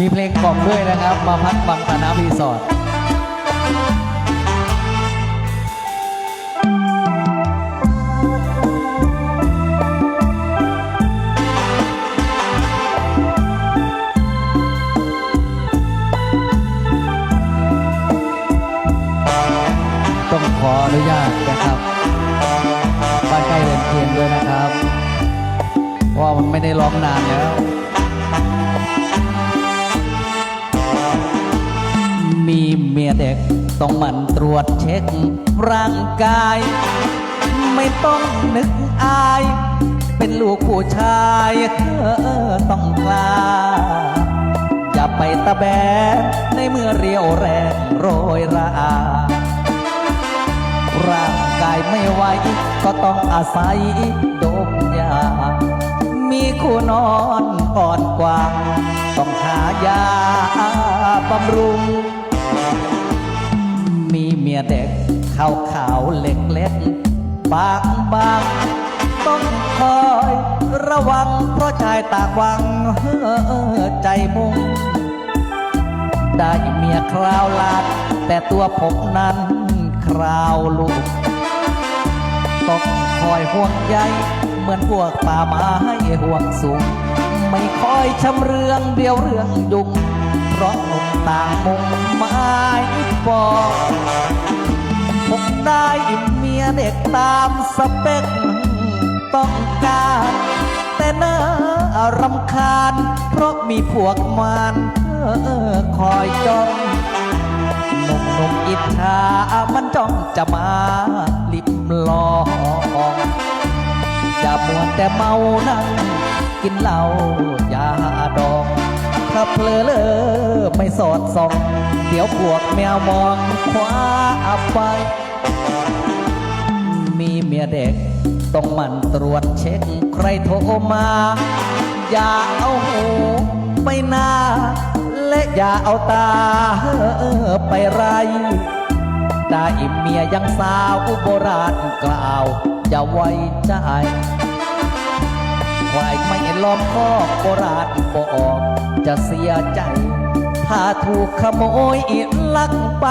มีเพลงกล่อมด้วยนะครับ มาพักบังตาน้ำรีสอร์ทต้องขออนุญาตนะครับบ้านใกล้เรือนเคียงด้วยนะครับ เพราะว่ามันไม่ได้ร้องนานแล้ว ยเด็ก ต้องมันตรวจเช็คร่างกาย ไม่ต้องนึกอาย เป็นลูกผู้ชายเธอต้องกล้าอย่าไปตะแบงในเมื่อเรียวแรงโรยราร่างกายไม่ไหวก็ต้องอาศัยดมยา มีคู่นอนอ่อนกว่า ต้องหายาบำรุง เมียเด็กขาวขาวๆเล็กเล็กๆบางบางๆต้องคอยระวัง เพราะชายตากวังเฮ้อใจมุงได้เมียคราวลาด แต่ตัวผมนั้นคราวลูกต้องคอยห่วงใยเหมือนพวกป่าไม้ห่วงสูง ไม่คอยชำเรืองเดียวเรื่องยุ่งเพราะหนุ่มต่างมุมไม้ปอกผม ได้เมียเด็กตามสเปคต้องการแต่เน่ารำคาญ เพราะมีพวกมารเออคอยจ้องหนุ่มหนุ่มอิจฉามันจ้องจะมาลิบลองอย่ามัวแต่เมานั่งกินเหล้ายาดองถ้าเพลอเลอไม่สอดส่อง เดี๋ยวพวกแมวมองคว้าเอาไป มีเมียเด็กต้องมันตรวจเช็คใครโทรมา อย่าเอาหูไปหน้าและอย่าเอาตาไปไรได้เมียยังสาวโบราณกล่าวอย่าไว้ใจควายไม่ล้อมคอกโบราณบอกจะเสียใจ ถ้าถูกขโมยลักไป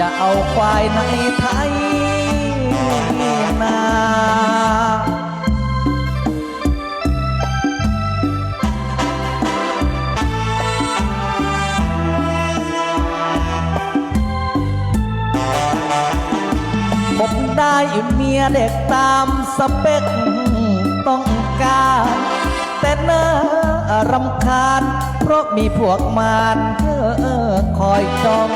จะเอาควายในไทยนาผมได้เมียเด็กตามสเปคต้องการแต่เน่รำคาญ เพราะมีพวกมารเออคอยจ้อง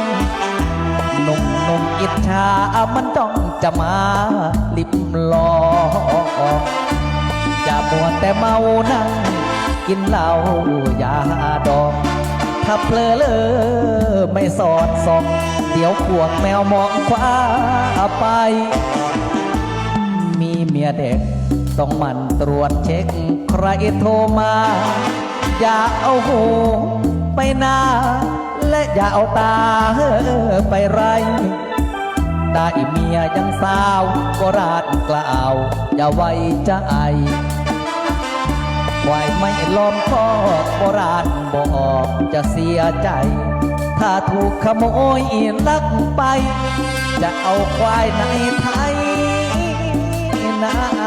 นุ่มหนุ่มๆอิจฉามันจ้องจะมาลิบลองอย่ามัวแต่เมานั่งกินเหล้ายาดองถ้าเพลอเลอไม่สอดส่อง เดี๋ยวพวกแมวมองคว้าไป มีเมียเด็กต้องมันตรวจเช็คใครโทรมา อย่าเอาหูไปหน้า และอย่าเอาตาไปไรได้เมียยังสาวก็ราดกล่าว อย่าไว้ใจควายไม่ล้อมคอกโบราณบอกจะเสียใจ ถ้าถูกขโมยลักไป จะเอาควายในไทยนา